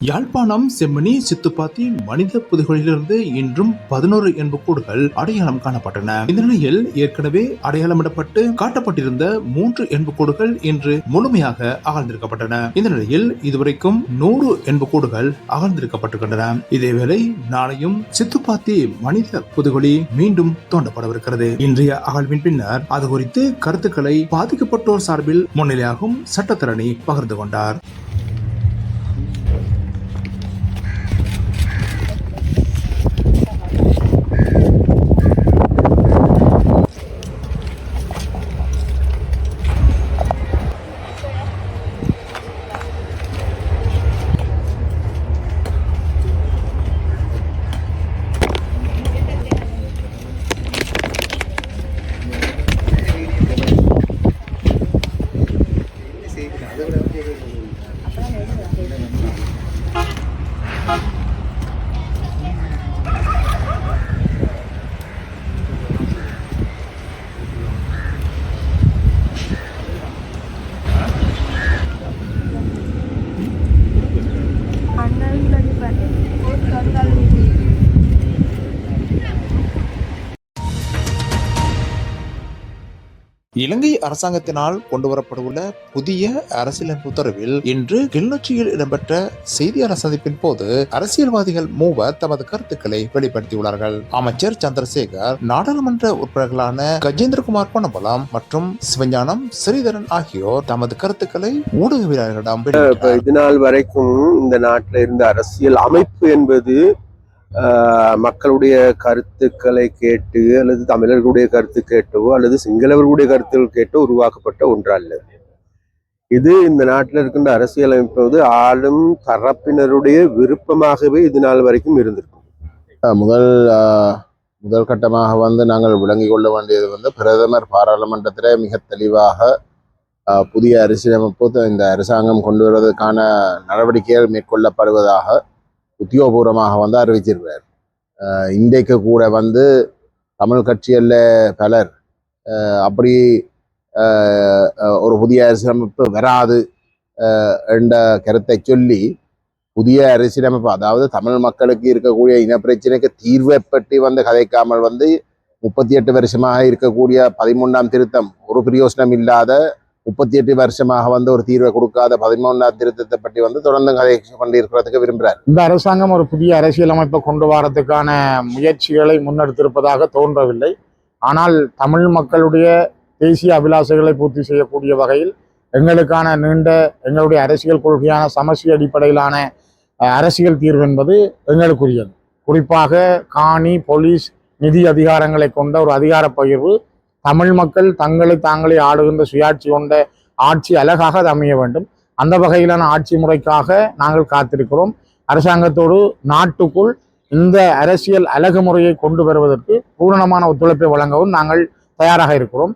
யாழ்ப்பாணம் செம்மணி சித்துப்பாத்தி மனித புதைகளிலிருந்து இன்றும் பதினோரு எண்புக்கூடுகள் அடையாளம் காணப்பட்டன. இந்த நிலையில் ஏற்கனவே அடையாளமிடப்பட்டு காட்டப்பட்டிருந்த மூன்று எண்புக்கூடுகள் இன்று முழுமையாக அகழ்ந்திருக்கப்பட்டன. இந்த நிலையில் இதுவரைக்கும் நூறு எண்புக்கூடுகள் அகழ்ந்திருக்கப்பட்டிருக்கின்றன. இதேவேளை நாளையும் சித்துப்பாத்தி மனித புதுகுழி மீண்டும் தோண்டப்படவிருக்கிறது. இன்றைய அகழ்வின் பின்னர் அது குறித்து கருத்துக்களை பாதிக்கப்பட்டோர் சார்பில் முன்னிலையாகும் சட்டத்தரணி பகிர்ந்து கொண்டார். இலங்கை அரசாங்கத்தினால் கொண்டுவரப்படவுள்ள புதிய அரசியலமைப்பு உத்தரவில் இன்று கிளிநொச்சியில் இடம்பெற்ற செய்தியாளர் சந்திப்பின் போது அரசியல்வாதிகள் மூவர் தமது கருத்துக்களை வெளிப்படுத்தியுள்ளார்கள். அமைச்சர் சந்திரசேகர் நாடாளுமன்ற உறுப்பினர்களான கஜேந்திரகுமார் பொன்னம்பலம் மற்றும் சிவஞானம் ஸ்ரீதரன் ஆகியோர் தமது கருத்துக்களை ஊடகவியலாளர்களிடம் இதனால் நாள் வரைக்கும் இந்த நாட்டில் இருந்த அரசியல் அமைப்பு என்பது மக்களுடைய கருத்துக்களை கேட்டு அல்லது தமிழர்களுடைய கருத்து கேட்டோ அல்லது சிங்களவர்களுடைய கருத்துக்கள் கேட்டோ உருவாக்கப்பட்ட ஒன்றல்ல. இது இந்த நாட்டில் இருக்கின்ற அரசியலமைப்பு வந்து ஆளும் தரப்பினருடைய விருப்பமாகவே இது நாள் வரைக்கும் இருந்திருக்கும். முதல் முதல் கட்டமாக வந்து நாங்கள் விளங்கிக் கொள்ள வேண்டியது வந்து பிரதமர் பாராளுமன்றத்தில் மிக தெளிவாக புதிய அரசியலமைப்பு இந்த அரசாங்கம் கொண்டு வருவதற்கான நடவடிக்கைகள் மேற்கொள்ளப்படுவதாக உத்தியோகபூர்வமாக வந்து அறிவிச்சிருக்கிறார். இன்றைக்கு கூட வந்து தமிழ் கட்சியில் பலர் அப்படி ஒரு புதிய அரசியலமைப்பு வராது என்ற கருத்தை சொல்லி புதிய அரசியலமைப்பு அதாவது தமிழ் மக்களுக்கு இருக்கக்கூடிய இனப்பிரச்சனைக்கு தீர்வை பற்றி வந்து கதைக்காமல் வந்து முப்பத்தி எட்டு வருஷமாக இருக்கக்கூடிய பதிமூன்றாம் திருத்தம் ஒரு பிரயோசனம் இல்லாத முப்பத்தி எட்டு வருஷமாக வந்து ஒரு தீர்வை கொடுக்காத பதிமூன்றாம் திருத்தத்தை பற்றி வந்து தொடர்ந்து கதை கொண்டிருக்கிறதுக்கு விரும்புகிறார். இந்த அரசாங்கம் ஒரு புதிய அரசியலமைப்பை கொண்டு வரதுக்கான முயற்சிகளை முன்னெடுத்திருப்பதாக தோன்றவில்லை. ஆனால் தமிழ் மக்களுடைய தேசிய அபிலாஷைகளை பூர்த்தி செய்யக்கூடிய வகையில் எங்களுக்கான நீண்ட எங்களுடைய அரசியல் கொள்கையான சமசி அடிப்படையிலான அரசியல் தீர்வு என்பது எங்களுக்குரியது. குறிப்பாக காணி போலீஸ் நிதி அதிகாரங்களை கொண்ட ஒரு அதிகார பகிர்வு தமிழ் மக்கள் தங்களை தாங்களே ஆளுகின்ற சுயாட்சி கொண்ட ஆட்சி அழகாக அது அமைய வேண்டும். அந்த வகையிலான ஆட்சி முறைக்காக நாங்கள் காத்திருக்கிறோம். அரசாங்கத்தோடு நாட்டுக்குள் இந்த அரசியல் அழகு முறையை கொண்டு வருவதற்கு பூரணமான ஒத்துழைப்பை வழங்கவும் நாங்கள் தயாராக இருக்கிறோம்.